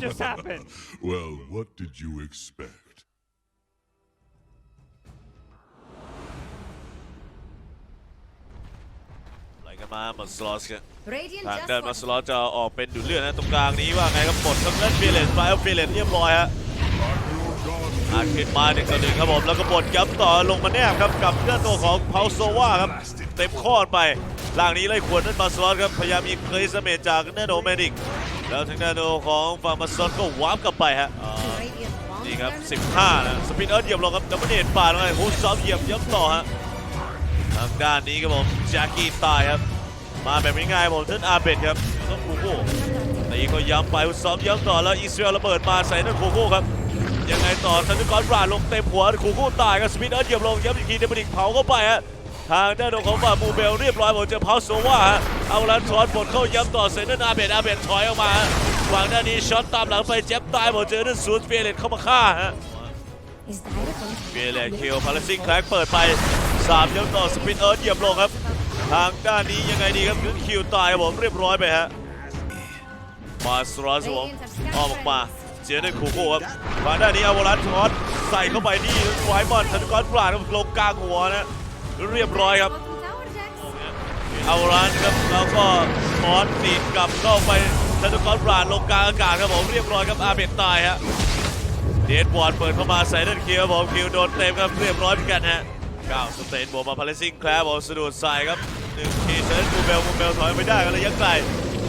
just happened? Well, what did you expect? ไหลกันมามาสลอสกัน Radiant ทาง just เดินมา won. สล็อตจะออกเป็นดูดเลือดนะตรงกลางนี้ว่าไงครับหมดครับเล่นเฟียเลนไฟเฟียเลนเรียบร้อยฮะอาขึ้นมาหนึ่งต่อหนึ่งครับผมแล้วก็บดย้ำต่อลงมาแนบครับกับเลือดตัวของเพาโซวาครับเต็มข้อไป ล่างนี้ไล่ขวนนั่นมาสลอตครับพยายามมีเคยสเมจจากเนโดเมดิกแล้วทางด้านของฟาร์มาสลอตก็วาร์ปกลับไปฮะนี่ครับ 15 นะสปินเอิร์ธเหยียบลงครับดับเบิลเดนป่าดลงไปฮูดซอฟเหยียบย้ำต่อฮะทางด้านนี้ครับผมแจ็คกี้ตายครับมาแบบง่ายๆผมท่านอาเบดครับแล้วก็คูโก้ตีก็ย้ำไปฮูดซอฟย้ำต่อแล้วอิสราเอลระเบิดมาใส่นั่นคูโก้ครับยังไงต่อทันกรบราดลงเต็มหัวคูโก้ตายครับสปินเอิร์ธเหยียบลงย้ำอีกทีเดมินิกเผาเข้าไปฮะ ทางด้านของฝ่ามูเบลเรียบร้อยผมเจอเผาโซว่าฮะเอาลันช็อตบดเข้าย้ำต่อใส่นั่นอาเบดอาเบดถอยออกมาฮะฝั่งด้านนี้ช็อตตามหลังไปเจ็บตายผมเจอนั่นซูดเฟียเลตเข้ามาฆ่าฮะ Is the hydrophone เฟียเลตคิวพาราซิงแคลกเปิดไป3ย้ำต่อสปินเอิร์ธเหยียบลงครับ ทางด้านนี้ยังไงดีครับถึงคิวตายครับผมเรียบร้อยไปฮะมาสรอสผมออกมาเจอด้วยคูโก้ครับมาด้านนี้เอาวอลันช็อตใส่เข้าไปนี่ไวบอลธันกรปราดครับลงกลางหัวนะ เรียบร้อยครับ เอาร้านครับแล้วก็ทอนตีดกลับเข้าไปธันกรปราดลงกลางอากาศครับผมเรียบร้อยครับอาเบตตายฮะเดดบอลเปิดเข้ามาใส่นั่นคิวครับผมคิวโดนเต็มครับเรียบร้อยเหมือนกันฮะก้าวสเตนบวกมาพาเลซิงแคลร์บอลสะดุดใส่ครับหนึ่งทีเซนกูเบลกูเบลถอยไม่ได้กันระยะไกล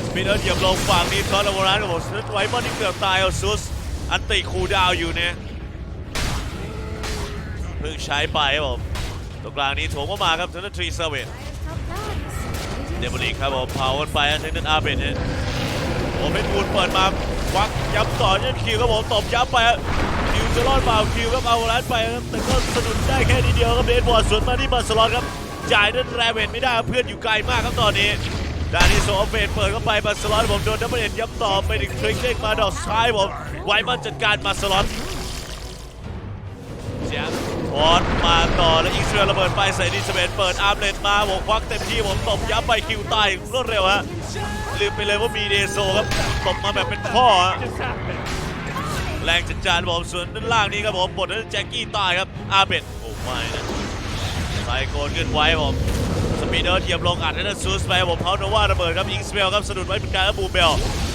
สปินเนอร์เหยียบลงฝั่งนี้ทอนเอาร้านครับผมสเตนไวมอนที่เกือบตายเอาซุสอันติคูลดาวอยู่เนี่ยเพิ่งใช้ไปครับผม รงกลางนี้โถมเข้ามาครับทางด้านทรีเซเว่น Dire's top tower is เดมอลิกครับผมเผากันไปทางด้านอาเบนเนี่ยโอเปนวูดเปิดมาควักย้ำต่อเนี่ยคิวครับผมตบย้ำไปฮะคิวจะรอดเปล่าคิวครับเอาแลนไปครับแต่ก็สะดุดได้แค่นิดเดียวครับเบสบอลสวนมาที่บาร์สลอนครับจ่ายนั่นแรเวนไม่ได้ครับเพื่อนอยู่ไกลมากครับตอนนี้ด้านนี้โซเฟนเปิดเข้าไปบาร์สลอนผมโดนดับเบิลเอ็นย้ำต่อไปถึงทริกเด้งมาดอกซ้ายผมไวมันจัดการบาร์สลอนเสียง บอลมาต่อแล้วอิงเสือระเบิดไปใส่ดิสเบนเปิดอาร์มเลนมาผมควักเต็มที่ผมตบย้ำไปคิวตายรวดเร็วฮะลืมไปเลยว่ามีเดโซครับตบมาแบบเป็นพ่อฮะแรงจัดจานผมส่วนด้านล่างนี้ครับผมบทนั้นแจ็คกี้ตายครับอาเบตโอ้ไม่นะไซโกนขึ้นไว้ผมสปีดเดอร์เหยียบลงอัดให้นั่นซูสไปผมเพาโนว่าระเบิดครับอิงสเปลครับสะดุดไว้เป็นการรับบูเบล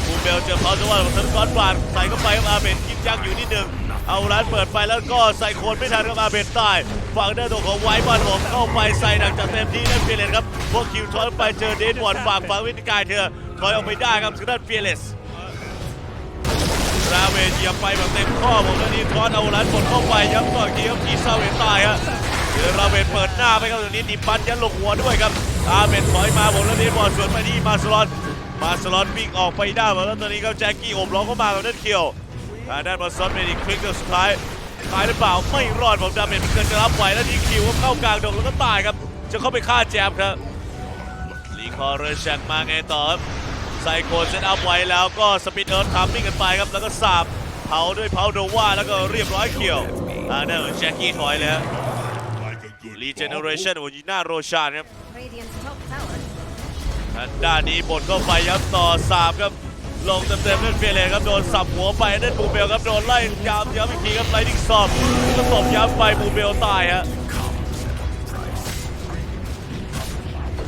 บูเบลเจอเพาโนว่าผมทันก้อนปาดใส่เข้าไปครับอาเบตกินยักอยู่นิดนึง เอาร้านเปิดไปแล้วก็ใส่โคนไม่ทันครับอาเบตตายฝั่งด้านตรงของไวบอลผมเข้าไปใส่หนักจัดเต็มที่นั่นเฟียเลสครับพวกคิวทอนไปเจอเดนวอนฝากฝังวินิกายเธอถอยออกไปได้ครับทางด้านเฟียเลสราเวเหยียบไปแบบเต็มข้อผมแล้วนี่ทอนเอาลันบดเข้าไปย้ำต่ออีกทีครับกีซาเวนตายฮะเดี๋ยวราเวนเปิดหน้าไปครับตรงนี้ดิปันยันลงหัวด้วยครับอาเวนถอยมาผมแล้วนี่บอลสวนไปที่มาสลอนมาสลอนวิ่งออกไปได้หมดแล้วตอนนี้ครับแจ็คกี้โอบล้อมเข้ามากับนั่นเคียว ทางด้านมาสลอนเป็นอีกคลิกสุดท้ายตายหรือเปล่าไม่รอดผมดาเมจเกินจะรับไหวแล้วที่คิวก็เข้ากลางดงแล้วก็ตายครับ จะเข้าไปฆ่าแจมครับลีคอร์เรอร์แชกมาไงต่อครับไซโคนเซตอัพไว้แล้วก็สปินเอิร์ธทามมิ่งกันไปครับ แล้วก็สาบเผาด้วยเผาโดว่าแล้วก็เรียบร้อยเขียวทางด้านของแจ็คกี้ถอยเลยฮะ Like a good รีเจเนเรชันโอยิน่าโรชานครับ Radiant's top tower. ทางด้านนี้บดเข้าไปย้ำต่อสาบครับ ลงเต็มๆนั่นเฟียเลนครับโดนสับหัวไปนั่นบูเบลครับโดนไล่ย้ำย้ำอีกทีครับไลดิ้งซอมก็ตบย้ำไปบูเบลตายฮะ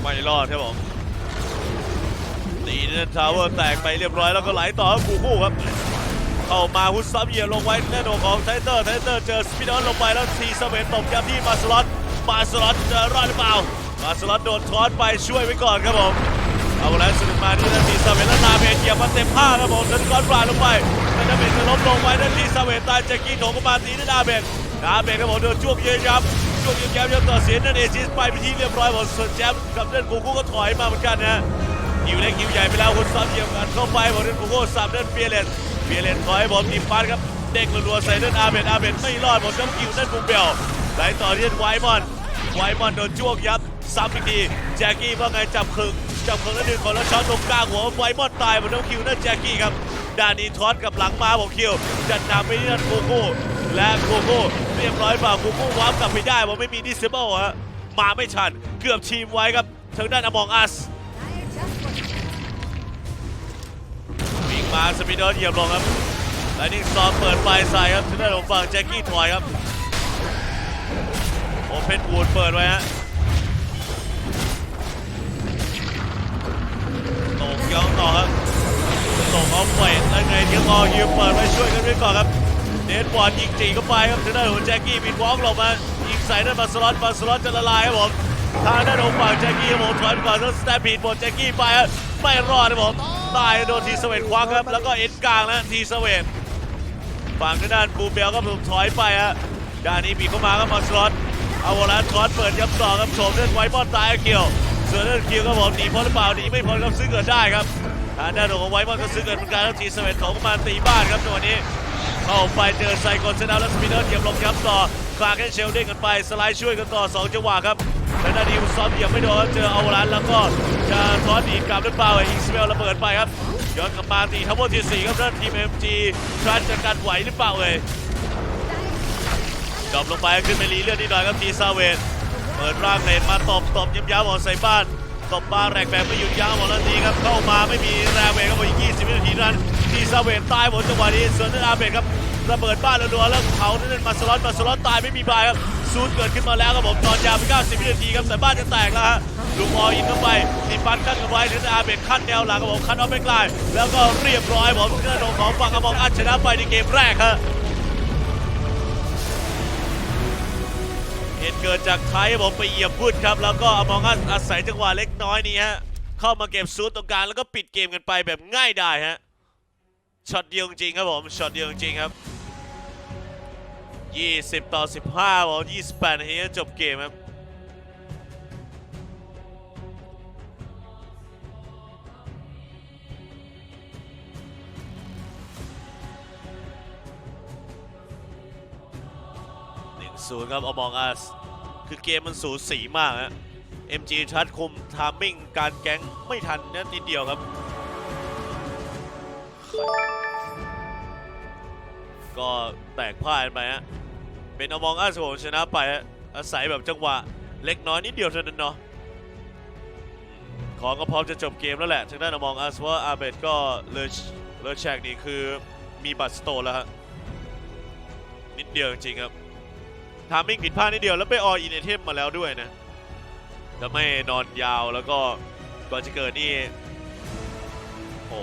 ไม่รอดครับผมตีนั่นทาวเวอร์แตกไปเรียบร้อยแล้วก็ไหลต่อครับกูคู่ครับ เข้ามาฮุดซับเหยียบลงไว้แน่นอนของไทเตอร์ไทเตอร์เจอสปินออนลงไปแล้วทีเสเวนตบย้ำที่มาสลอตมาสลอตจะรอดหรือเปล่ามาสลอตโดนทอนไปช่วยไว้ก่อนครับผม เอาแล้วสนุกมาที่นาทีสเวนแล้วนาเบเหยียบมาเต็มผ้าครับผมแล้วก้อนปลาลงไปแล้วนาเบนจะล้มลงไว้นาทีสเวนตายจากกีโถงเข้ามาตีด้วยนาเบนนาเบนครับผมโดนจ้วงเยียยับจ้วงเยียยับยับต่อเสียนั่นเอจิสไปไปที่เรียบร้อยหมดส่วนแจมกับเล่นกูกูก็ถอยมาเหมือนกันนะคิวเล็กคิวใหญ่ไปแล้วคุณซ้อมเหยียบกันเข้าไปบอลเล่นกูโก้สับเล่นเฟียเลนเฟียเลนถอยบอลทีมปันครับเด็กรัวๆใส่เล่นอาเบนอาเบนไม่รอดบอลจ้ำคิวเล่นบูมเบลไหลต่อที่เล่นไวมอนไวมอนโดนจ้วงยับซ้ำอีกทีแจ็คกี้ว่าไงจับคึง จับคึงแล้วดึงคนแล้วช็อตตรงกลางหัวไวมอนตายบอลจ้ำคิวนั่นแจ็คกี้ครับด้านนี้ทอดกับหลังมาบอกคิวจัดนำไปที่นั่นกูโก้และกูโก้เรียบร้อยเปล่ากูโก้วาร์ปกลับไปได้บอลไม่มีดิสเซเบิลฮะมาไม่ทันเกือบทีมไว้ครับทางด้านอมองอัสวิ่งมาสปีดเดอร์เหยียบลงครับและนี่ซอมเปิดไฟใส่ครับทางด้านของฝั่งแจ็คกี้ถอยครับโอเพนวูดเปิดไว้ฮะ ยอนต่อครับตกเอาไฟแล้วไงเทียงอยืมเปิดไว้ช่วยกันด้วยก่อนครับเดนบอลยิงจีเข้าไปครับทางด้านของแจ็คกี้บินวอล์กหลบมายิงใส่ด้านบาสลอตบาสลอตจะละลายครับผมทางด้านของฝั่งแจ็คกี้ครับผมถอยไปก่อนแล้วสแตมปีดบอลแจ็คกี้ไปไม่รอดครับผมตายโดนทีสเวตคว้างครับแล้วก็เอ็นกลางนะทีสเวตฝั่งทางด้านบูเบลก็ถูกถอยไปฮะด้านนี้บีเข้ามาครับมาสลอตเอาวอลันทอสเปิดยับต่อครับโฉมเล่นไว้บอลตายเกี่ยว ส่วนเล่นคิวก็บอกหนีพ้นหรือเปล่าหนีไม่พ้นครับซื้อเกิดได้ครับทางด้านของไว้บอลก็ซื้อเกิดเหมือนกันครับทีสเวนของมาตีบ้านครับจังหวะนี้เข้าไปเจอไซกอนเซนาและสปินเนอร์เก็บลงย้ำต่อคลาร์กแอนเชลเด้งกันไปสไลด์ช่วยกันต่อสองจังหวะครับและนาดีอุซอมเหยียบไม่โดนเจอเอาวอลันแล้วก็จะทอสดีกลับหรือเปล่าอิงสเปลระเบิดไปครับย้อนกลับมาตีทั้งหมดที่สี่ครับด้านทีม MG ทรันจัดการไหวหรือเปล่าเอ่ยดรอปลงไปขึ้นไปรีเลือดนิดหน่อยครับทีซาเวน เปิดร่างเลนมาตบตบย้ำย้ำหมอใส่บ้านตบบ้านแรกแบบไม่หยุดยั้งหมดแล้วทีครับเข้ามาไม่มีแรงเวงครับผมอีก 20 วินาทีนั้นทีซาเวนตายหมดจังหวะนี้ส่วนนั้นอาเบดครับระเบิดบ้านรัวๆแล้วเขานั่นมาสล็อตมาสล็อตตายไม่มีบายครับซูดเกิดขึ้นมาแล้วครับผมตอนยาวไป 90 วินาทีครับแต่บ้านจะแตกแล้วฮะลูกออินเข้าไปทีปันขั้นกันไว้ถึงอาเบดขั้นแนวหลังครับผมขั้นออฟไม่ไกลแล้วก็เรียบร้อยผมเนื้องของฝั่งอมองอัดชนะไปในเกมแรกฮะ เหตุเกิดจากไทยผมไปเหยียบพุดครับแล้วก็อมองอัสอาศัยจังหวะเล็กน้อยนี้ฮะเข้ามาเก็บซูตตรงกลางแล้วก็ปิดเกมกันไปแบบง่ายดายฮะช็อตเดียวจริงครับผมช็อตเดียวจริงครับ 20 ต่อ 15ผม28นาทีจบเกมครับ ศูนย์ครับอมองอัสคือเกมมันสูสีมากฮะ MG ชัดคุมทามมิ่งการแก๊งไม่ทันนะนิดเดียวครับ ก็แตกพ่ายไปฮะ เป็นอมองอัสผมชนะไปฮะ อาศัยแบบจังหวะเล็กน้อยนิดเดียวเท่านั้นเนาะของก็พร้อมจะจบเกมแล้วแหละทางด้านอมองอัสว่าอาเบดก็เลอเลอแชกนี่คือมีบัตรสโตนแล้วฮะนิดเดียวจริงครับ ทามมิ่งผิดพลาดนิดเดียวแล้วไปออินไอเทมมาแล้วด้วยนะจะไม่นอนยาวแล้วก็ก่อนจะเกิดนี่โอ้